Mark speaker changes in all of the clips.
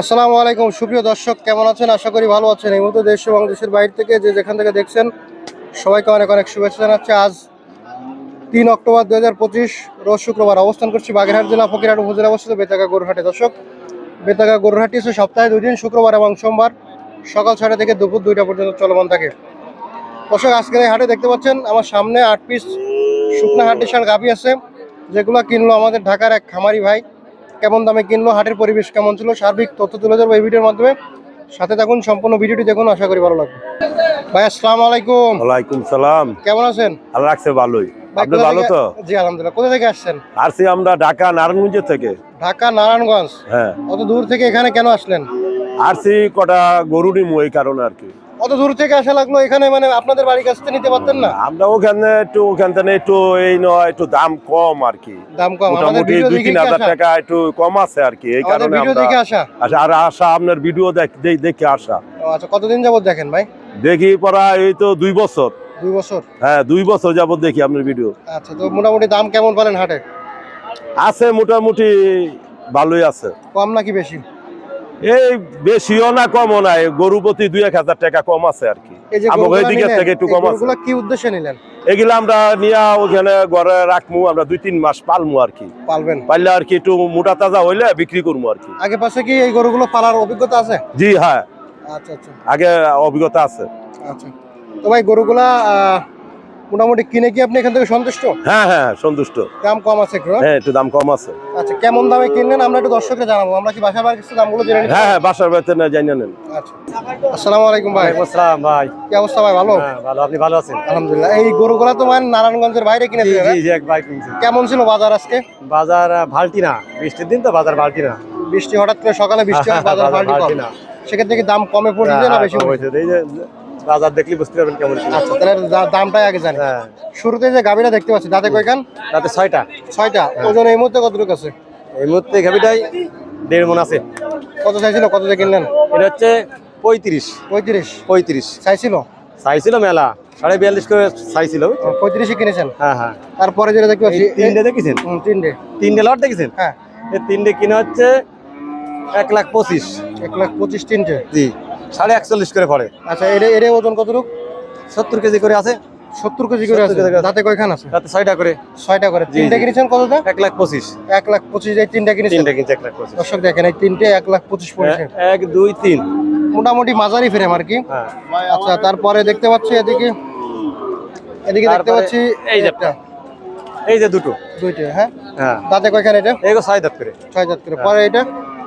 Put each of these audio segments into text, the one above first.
Speaker 1: আসসালামু আলাইকুম। সুপ্রিয় দর্শক, কেমন আছেন? আশা করি ভালো আছেন। এই মুহূর্তে দেশ এবং দেশের বাইরে থেকে যে যেখান থেকে দেখছেন, সবাইকে অনেক অনেক শুভেচ্ছা জানাচ্ছি। আজ তিন অক্টোবর দু হাজার পঁচিশ, রোজ শুক্রবার অবস্থান করছি বাগেরহাট জেলা ফকিরহাট উপজেলা অবস্থিত বেতাগা গরুহাটে। দর্শক, বেতাগা গরুহাটি হচ্ছে সপ্তাহে দুই দিন, শুক্রবার এবং সোমবার সকাল ছয়টা থেকে দুপুর দুইটা পর্যন্ত চলমান থাকে। দর্শক, আজকের এই হাটে দেখতে পাচ্ছেন, আমার সামনে আট পিস শুকনা সার গাভি আছে, যেগুলো কিনলো আমাদের ঢাকার এক খামারি ভাই। কেমন দামে কিনলো হাটের পরিবেশ কেমন ছিল সার্বিক তথ্য তুলে ধরবো এই ভিডিওর মাধ্যমে। সাথে থাকুন সম্পূর্ণ ভিডিওটি দেখুন আশা করি ভালো লাগবে। ভাই আসসালামু আলাইকুম।
Speaker 2: ওয়ালাইকুম সালাম।
Speaker 1: কেমন আছেন?
Speaker 2: আল্লাহ রাখছে ভালোই। আপনি ভালো তো?
Speaker 1: জি আলহামদুলিল্লাহ। কোথা থেকে আসছেন?
Speaker 2: আসছি আমরা ঢাকা নারায়ণগঞ্জ থেকে।
Speaker 1: ঢাকা নারায়ণগঞ্জ?
Speaker 2: হ্যাঁ।
Speaker 1: অত দূর থেকে এখানে কেন আসলেন?
Speaker 2: আসছি কটা গরু নিমু এই কারণে আর কি।
Speaker 1: অত দূর থেকে আসা লাগল এখানে মানে আপনাদের বাড়ির কাছ থেকে নিতে পারতেন না?
Speaker 2: আমরা ওখানে একটু ওখান থেকে একটু এই নয় একটু দাম কম আর কি।
Speaker 1: দাম কম
Speaker 2: মোটামুটি দুই তিন হাজার টাকা একটু কম আছে আর কি এই কারণে
Speaker 1: ভিডিও
Speaker 2: আমরা
Speaker 1: আসা।
Speaker 2: আচ্ছা, আর আশা আপনার ভিডিও দেখ- আসা।
Speaker 1: আচ্ছা কতদিন যাবত দেখেন ভাই?
Speaker 2: দেখি পড়া এই তো দুই বছর।
Speaker 1: দুই বছর?
Speaker 2: হ্যাঁ দুই বছর যাবত দেখি আপনার ভিডিও।
Speaker 1: আচ্ছা তো মোটামুটি দাম কেমন পালেন হাটে?
Speaker 2: আছে মোটামুটি ভালোই আছে।
Speaker 1: কম নাকি বেশি?
Speaker 2: এই বেশিও না কমও না গরু প্রতি দুই এক হাজার টাকা কম আছে আর কি।
Speaker 1: এই যে
Speaker 2: আমাকে
Speaker 1: গরুগুলা
Speaker 2: ওইদিকের
Speaker 1: নিলেন,
Speaker 2: থেকে একটু কম আছে।
Speaker 1: কি উদ্দেশ্যে নিলেন?
Speaker 2: এগুলো আমরা নিয়ে ওখানে ঘরে রাখব আমরা দুই তিন মাস পালমু আর কি।
Speaker 1: পালবেন?
Speaker 2: পারলে আর কি একটু মোটা তাজা হইলে বিক্রি করব আর কি।
Speaker 1: আগে পাশে কি এই গরুগুলো পালার অভিজ্ঞতা আছে?
Speaker 2: জি হ্যাঁ।
Speaker 1: আচ্ছা আচ্ছা।
Speaker 2: আগে অভিজ্ঞতা আছে।
Speaker 1: আচ্ছা। তো ভাই গরুগুলা মোটামুটি কিনে কি আপনি এখান থেকে সন্তুষ্ট?
Speaker 2: হ্যাঁ হ্যাঁ সন্তুষ্ট।
Speaker 1: দাম কম আছে একটু হ্যাঁ?
Speaker 2: হ্যাঁ একটু দাম কম আছে।
Speaker 1: আচ্ছা কেমন দামে কিনলেন? আমরা একটু দর্শককে জানাব। আমরা কি বাসা বাড়ি কিছু দামগুলো জেনে
Speaker 2: হ্যাঁ হ্যাঁ বাসার বেতন জানিয়ে নেন।
Speaker 1: আচ্ছা। আসসালামু আলাইকুম ভাই।
Speaker 3: আসসালাম ভাই।
Speaker 1: কি অবস্থা ভাই ভালো?
Speaker 3: হ্যাঁ ভালো। আপনি ভালো আছেন?
Speaker 1: আলহামদুলিল্লাহ। এই গরুগুলা তো মানে নারায়ণগঞ্জের বাইরে কিনেছিলেন
Speaker 3: জি
Speaker 1: হ্যাঁ?
Speaker 3: জি এক বাইক কিনছি।
Speaker 1: কেমন ছিল বাজার আজকে?
Speaker 3: বাজার ভালটি না। বৃষ্টির দিন তো বাজার ভালটি না।
Speaker 1: বৃষ্টি হঠাৎ করে সকালে বৃষ্টি হয় বাজার কম।
Speaker 3: না।
Speaker 1: সেক্ষেত্রে কি দাম কমে পড়ছে না বেশি
Speaker 3: হ্যাঁ,
Speaker 1: পড়ছে?
Speaker 3: হয়েছে। এই যে বাজার দেখলে বুঝতে পারবেন কেমন।
Speaker 1: আচ্ছা তাহলে দামটাই আগে জানি।
Speaker 3: হ্যাঁ।
Speaker 1: শুরুতে যে গাভীরা দেখতে পাচ্ছি দাঁতে কয়খান
Speaker 3: তাতে ছয়টা।
Speaker 1: ছয়টা। ওজন এই মুহূর্তে কতটুকু আছে?
Speaker 3: এই মুহূর্তে গাভিটাই দেড় মন আছে।
Speaker 1: কত চাইছিল? কত দিয়ে কিনলেন?
Speaker 3: এটা হচ্ছে পঁয়ত্রিশ।
Speaker 1: পঁয়ত্রিশ।
Speaker 3: পঁয়ত্রিশ।
Speaker 1: চাইছিল?
Speaker 3: চাইছিল মেলা। সাড়ে বিয়াল্লিশ করে চাইছিল।
Speaker 1: পঁয়ত্রিশে কিনেছেন?
Speaker 3: হ্যাঁ হ্যাঁ।
Speaker 1: তারপরে যেটা দেখতে পাচ্ছি
Speaker 3: তিনটে দেখেছেন?
Speaker 1: তিনটে।
Speaker 3: তিনটে লট দেখেছেন?
Speaker 1: হ্যাঁ।
Speaker 3: এই তিনটে কিনা হচ্ছে এক লাখ পঁচিশ।
Speaker 1: এক লাখ পঁচিশ তিনটে।
Speaker 3: জি। সাড়ে একচল্লিশ করে পড়ে।
Speaker 1: আচ্ছা এর এর ওজন কতটুকু?
Speaker 3: সত্তর কেজি করে আছে।
Speaker 1: সত্তর কেজি করে আছে।
Speaker 3: 70 কেজি আছে।
Speaker 1: কয়খান আছে?
Speaker 3: তাতে ছয়টা করে।
Speaker 1: ছয়টা করে। তিনটে কিনেছেন কত দাম?
Speaker 3: এক লাখ পঁচিশ।
Speaker 1: এক লাখ পঁচিশ এই তিনটা কিনেছেন?
Speaker 3: তিনটে কিনছে এক লাখ পঁচিশ।
Speaker 1: দর্শক দেখেন এই তিনটে এক লাখ পঁচিশ পড়েছে।
Speaker 3: এক দুই তিন।
Speaker 1: মোটামুটি মাঝারি ফ্রেম আর কি।
Speaker 3: হ্যাঁ।
Speaker 1: আচ্ছা তারপরে দেখতে পাচ্ছি এদিকে। এদিকে দেখতে পাচ্ছি
Speaker 3: এই যে
Speaker 1: একটা।
Speaker 3: এই যে দুটো।
Speaker 1: দুইটা হ্যাঁ?
Speaker 3: হ্যাঁ।
Speaker 1: দাঁতে কয়খান এটা?
Speaker 3: এগো ছয় দাঁত করে।
Speaker 1: ছয় জাত করে। পরে এটা?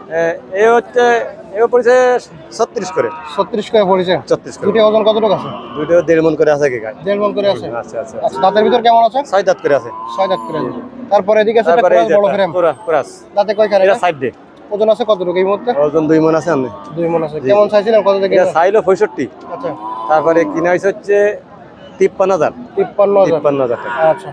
Speaker 3: এ- এ হচ্ছে এও পড়েছে ছত্রিশ করে।
Speaker 1: ছত্রিশ করে পড়েছে?
Speaker 3: ছত্রিশ করে।
Speaker 1: ওজন কতটুকু আছে?
Speaker 3: দুটো দেড় মন করে আছে কি গায়ে
Speaker 1: দেড় মন করে আছে?
Speaker 3: আচ্ছা আচ্ছা
Speaker 1: আচ্ছা দাঁতের ভিতর কেমন আছে?
Speaker 3: ছয় দাঁত করে আছে।
Speaker 1: ছয় দাঁত করে আছে। তারপরে এদিকে আছে ক্রস বড় ফ্রেম
Speaker 3: পুরা
Speaker 1: দাঁতে কয়খান
Speaker 3: এটা
Speaker 1: এটা
Speaker 3: সাইড ডে
Speaker 1: ওজন আছে কতটুকু এই মুহূর্তে?
Speaker 3: ওজন দুই মন আছে আপনি
Speaker 1: দুই মন আছে। কেমন চাইছিলেন? কত থেকে?
Speaker 3: এটা চাইলো পঁয়ষট্টি।
Speaker 1: আচ্ছা।
Speaker 3: তারপরে কিনা হয়েছে হচ্ছে তিপ্পান্ন হাজার।
Speaker 1: তিপ্পান্ন হাজার।
Speaker 3: তিপ্পান্ন হাজার
Speaker 1: আচ্ছা।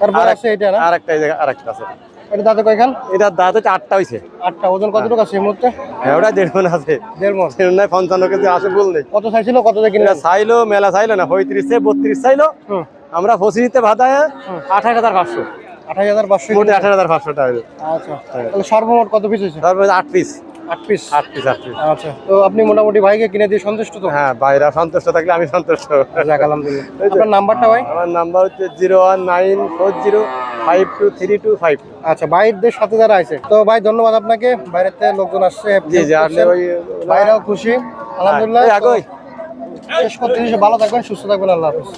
Speaker 1: তারপর আছে এটা
Speaker 3: আর একটা আর একটা আছে।
Speaker 1: এটা দাঁতে কয়খান?
Speaker 3: এটা দাঁত হচ্ছে আটটা হয়েছে
Speaker 1: আটটা। ওজন কতটুকু আছে এই মুহূর্তে?
Speaker 3: হ্যাঁ ওটা দেড় মন আছে।
Speaker 1: দেড় মন
Speaker 3: নয় পঞ্চান্ন কেজি আসে বল নেই
Speaker 1: কত চাইছিল কত কিনলেন?
Speaker 3: চাইলো মেলা চাইলো না পঁয়ত্রিশে বত্রিশ চাইলো। আমরা পঁচিশতে ভাতায় আঠাশ হাজার পাঁচশো।
Speaker 1: আঠাশ হাজার পাঁচশো
Speaker 3: মোটে আঠাশ হাজার পাঁচশো টাকা
Speaker 1: আচ্ছা। তাহলে সর্বমোট কত পিস হয়েছে?
Speaker 3: আট পিস
Speaker 1: আট পিস
Speaker 3: আট পিস আট পিস
Speaker 1: আচ্ছা। তো আপনি মোটামুটি ভাইকে কিনে দিয়ে সন্তুষ্ট তো?
Speaker 3: হ্যাঁ বাইরা সন্তুষ্ট থাকলে আমি সন্তুষ্ট।
Speaker 1: আপনার নাম্বারটা ভাই?
Speaker 3: আমার নাম্বার হচ্ছে zero one nine four zero five two three two five.
Speaker 1: আচ্ছা বাইরদের সাথে যারা আছে তো ভাই ধন্যবাদ আপনাকে। বাইরের থেকে লোকজন আসছে
Speaker 3: জি জি আসলে ওই
Speaker 1: বাইরেও খুশি। আলহামদুলিল্লাহ। শেষ করতে ভালো থাকবেন সুস্থ থাকবেন আল্লাহ হাফিজ।